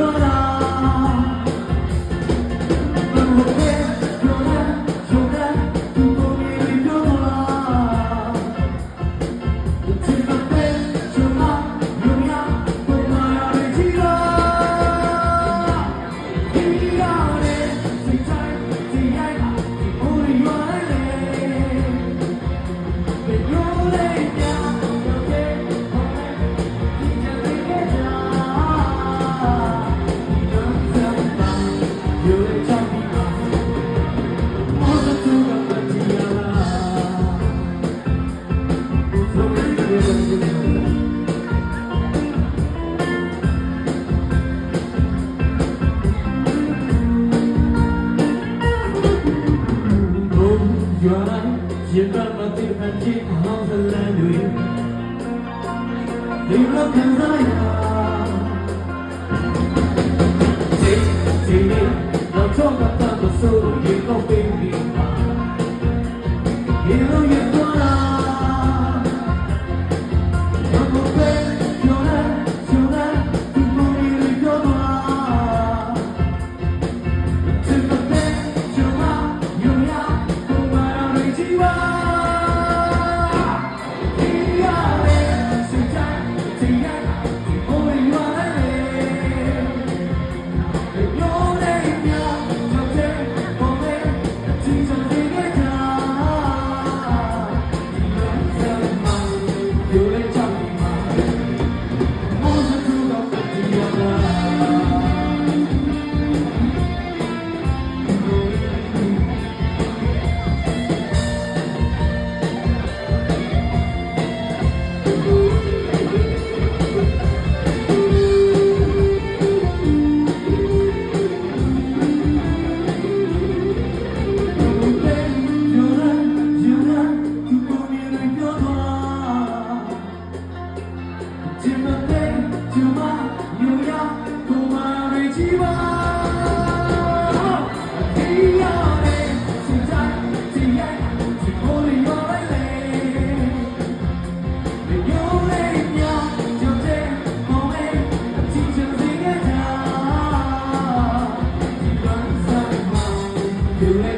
Bora. စလန်တွေဒီလိုခံစားရဒီဒီလောက်တော့ကတော့ဆိုလို့ 有人。Yeah.